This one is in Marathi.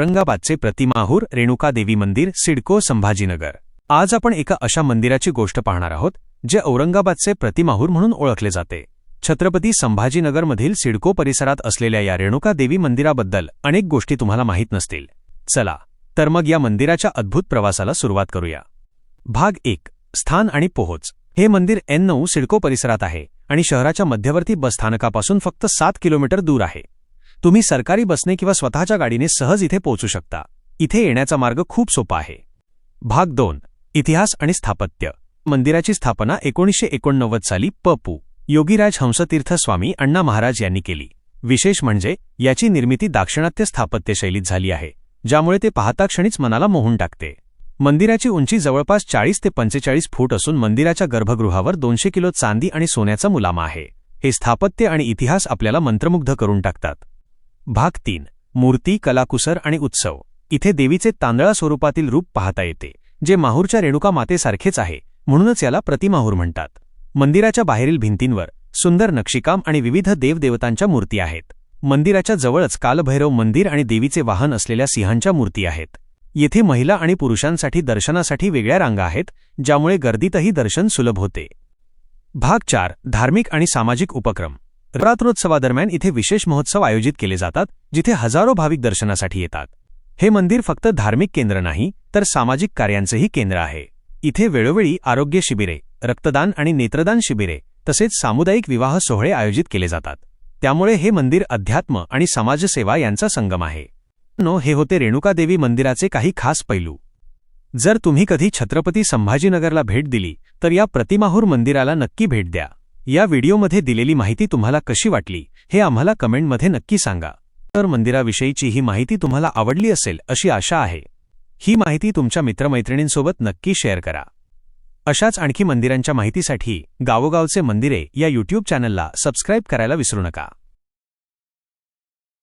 औरंगाबादचे प्रतिमाहूर रेणुका देवी मंदिर सिडको संभाजीनगर. आज आपण एका अशा मंदिराची गोष्ट पाहणार आहोत जे औरंगाबादचे प्रतिमाहूर म्हणून ओळखले जाते. छत्रपती संभाजीनगरमधील सिडको परिसरात असलेल्या या रेणुका देवी मंदिराबद्दल अनेक गोष्टी तुम्हाला माहीत नसतील. चला तर मग या मंदिराच्या अद्भुत प्रवासाला सुरुवात करूया. भाग एक स्थान आणि पोहोच. हे मंदिर एन नऊ सिडको परिसरात आहे आणि शहराच्या मध्यवर्ती बसस्थानकापासून फक्त सात किलोमीटर दूर आहे. तुम्ही सरकारी बसने किंवा स्वतःच्या गाडीने सहज इथे पोहोचू शकता. इथे येण्याचा मार्ग खूप सोपा आहे. भाग दोन. इतिहास आणि स्थापत्य. मंदिराची स्थापना एकोणीसशे एकोणनव्वद साली पपू योगीराज हंसतीर्थ स्वामी अण्णा महाराज यांनी केली. विशेष म्हणजे याची निर्मिती दाक्षिणात्य स्थापत्यशैलीत झाली आहे ज्यामुळे ते पाहता क्षणीच मनाला मोहून टाकते. मंदिराची उंची जवळपास चाळीस ते पंचेचाळीस फूट असून मंदिराच्या गर्भगृहावर दोनशे किलो चांदी आणि सोन्याचा मुलामा आहे. हे स्थापत्य आणि इतिहास आपल्याला मंत्रमुग्ध करून टाकतात. भाग तीन मूर्ती कलाकुसर आणि उत्सव. इथे देवीचे तांदळा स्वरूपातील रूप पाहता येते जे माहूरच्या रेणुका मातेसारखेच आहे म्हणूनच याला प्रतिमाहूर म्हणतात. मंदिराच्या बाहेरील भिंतींवर सुंदर नक्षीकाम आणि विविध देवदेवतांच्या मूर्ती आहेत. मंदिराच्या जवळच कालभैरव मंदिर आणि देवीचे वाहन असलेल्या सिंहांच्या मूर्ती आहेत. येथे महिला आणि पुरुषांसाठी दर्शनासाठी वेगळ्या रांगा आहेत ज्यामुळे गर्दीतही दर्शन सुलभ होते. भाग चार धार्मिक आणि सामाजिक उपक्रम. रात्रोत्सवादरम्यान इथे विशेष महोत्सव आयोजित केले जातात जिथे हजारो भाविक दर्शनासाठी येतात. हे मंदिर फक्त धार्मिक केंद्र नाही तर सामाजिक कार्यांचेही केंद्र आहे. इथे वेळोवेळी आरोग्य शिबिरे रक्तदान आणि नेत्रदान शिबिरे तसेच सामुदायिक विवाह सोहळे आयोजित केले जातात. त्यामुळे हे मंदिर अध्यात्म आणि समाजसेवा यांचा संगम आहे. नो हे होते रेणुकादेवी मंदिराचे काही खास पैलू. जर तुम्ही कधी छत्रपती संभाजीनगरला भेट दिली तर या प्रतिमाहूर मंदिराला नक्की भेट द्या. या व्हिडिओमध्ये दिलेली माहिती तुम्हाला कशी वाटली हे आम्हाला कमेंटमध्ये नक्की सांगा. तर मंदिराविषयीची ही माहिती तुम्हाला आवडली असेल अशी आशा आहे. ही माहिती तुमच्या मित्रमैत्रिणींसोबत नक्की शेअर करा. अशाच आणखी मंदिरांच्या माहितीसाठी गावोगावचे मंदिरे या यूट्यूब चॅनलला सबस्क्राईब करायला विसरू नका.